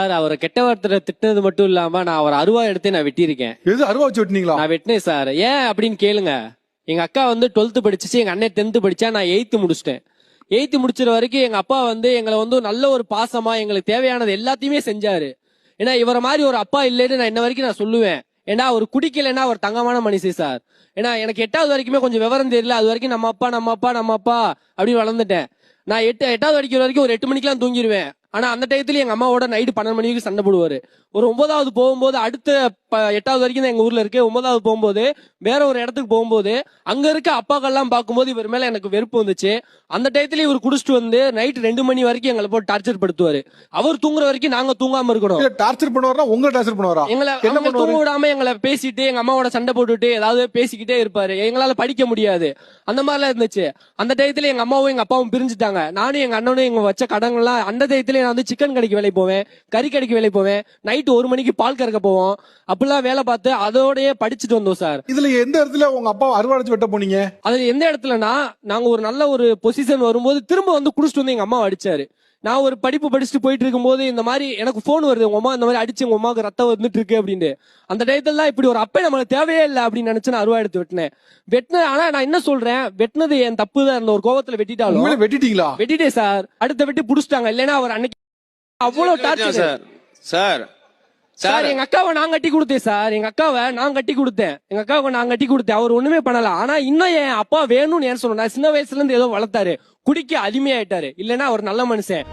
Sir அவரை கெட்ட வார்த்தை திட்டினது மட்டும் இல்லாம நான் அவர் அருவா எடுத்து நான் வெட்டியிருக்கேன். எது அருவா வச்சு வெட்டினீங்களா? நான் வெட்டினேன் சார். ஏன் அப்படின்னு கேளுங்க. எங்க அக்கா வந்து டுவெல்த் படிச்சிச்சு எங்க அண்ணன் டென்த் படிச்சா நான் எயித்து முடிச்சிட்டேன். எயித்து முடிச்சிற வரைக்கும் எங்க அப்பா வந்து எங்களை வந்து நல்ல ஒரு பாசமா எங்களுக்கு தேவையானது எல்லாத்தையுமே செஞ்சாரு. ஏன்னா இவரை மாதிரி ஒரு அப்பா இல்லைன்னு நான் இன்ன வரைக்கும் நான் சொல்லுவேன். ஏன்னா அவர் குடிக்கலைன்னா அவர் தங்கமான மனுஷன் சார். ஏன்னா எனக்கு எட்டாவது வரைக்குமே கொஞ்சம் விவரம் தெரியல. அது வரைக்கும் நம்ம அப்பா நம்ம அப்பா நம்ம அப்பா அப்படின்னு வளர்ந்துட்டேன். நான் எட்டு எட்டாவது வரைக்கும் வரைக்கும் ஒரு எட்டு மணிக்கெல்லாம் தூங்கிடுவேன் ஆனா அந்த டயத்துல எங்க அம்மாவோட நைட்டு பன்னெண்டு மணி வரைக்கும் சண்டை போடுவாரு. ஒரு ஒன்பதாவது போகும்போது அடுத்த எட்டாவது வரைக்கும் தான் எங்க ஊர்ல இருக்கு ஒன்பதாவது போகும்போது வேற ஒரு இடத்துக்கு போகும்போது அங்க இருக்க அப்பாக்கள்லாம் பார்க்கும்போது இவர் மேல எனக்கு வெறுப்பு வந்துச்சு. அந்த டயத்துல இவர் குடிச்சிட்டு வந்து நைட் ரெண்டு மணி வரைக்கும் எங்களை போட்டு டார்ச்சர் படுத்துவாரு. அவர் தூங்குற வரைக்கும் நாங்க தூங்காம இருக்கணும். டார்ச்சர் பண்ணுவாரா? உங்களை டார்ச்சர் பண்ணுவாரா? எங்களை அவங்க தூங்க விடாம எங்களை பேசிட்டு எங்க அம்மாவோட சண்டை போட்டுட்டு ஏதாவது பேசிக்கிட்டே இருப்பாரு. எங்களால படிக்க முடியாது. அந்த மாதிரிலாம் இருந்துச்சு. அந்த டயத்துல எங்க அம்மாவும் எங்க அப்பாவும் பிரிஞ்சுட்டாங்க. நானும் எங்க அண்ணனும் எங்க வச்ச கடன்லாம் அந்த டயத்துல நான் வந்து சிக்கன் கடைக்கு வேலைக்கு போவேன் கறி கடைக்கு வேலைக்கு போவேன். நைட்டு ஒரு மணிக்கு பால் கறக்க போவோம். அப்படிலாம் வேலை பார்த்து அதோடயே படிச்சுட்டு வந்தோம் சார் இதுல எந்த இடத்துல உங்க அப்பா அருவா வச்சு வெட்ட போனீங்க? அது எந்த இடத்துலனா நாங்க ஒரு நல்ல ஒரு பொசிஷன் வரும்போது திரும்ப வந்து குடிச்சிட்டு வந்து எங்க அம்மா அடிச்சாரு. நான் ஒரு படிப்பு படிச்சுட்டு போயிட்டு இருக்கும்போது இந்த மாதிரி எனக்கு ஃபோன் வருது உங்க அம்மா இந்த மாதிரி அடிச்சு உங்க அம்மாவுக்கு ரத்தம் வந்துட்டு இருக்கு அப்படின்னு அந்த டயத்துல தான் இப்படி ஒரு அப்பே நம்மளுக்கு தேவையே இல்லை அப்படின்னு நினைச்சு நான் அருவா எடுத்து வெட்டினேன். வெட்டின ஆனா நான் என்ன சொல்றேன்? வெட்டினது என் தப்பு தான் அந்த ஒரு கோவத்துல வெட்டிட்டாலும். வெட்டிட்டீங்களா? வெட்டிட்டே சார். அடுத்த வெட்டி புடிச்சிட்டாங்க. இல்லைன்னா அவர் அன்னைக்கு அவ்வளவு டார்ச்சர் சார். சார் சார் எங்க அக்காவை நான் கட்டி கொடுத்தேன் சார். எங்க அக்காவை நான் கட்டி கொடுத்தேன். எங்க அக்காவை நான் கட்டி கொடுத்தேன். அவர் ஒண்ணுமே பண்ணல. ஆனா இன்னும் என் அப்பா வேணும்னு ஏன் சொல்லணும்? நான் சின்ன வயசுல இருந்து ஏதோ வளர்த்தாரு. குடிக்க அடிமையாயிட்டாரு. இல்லைன்னா அவர் நல்ல மனுஷன்.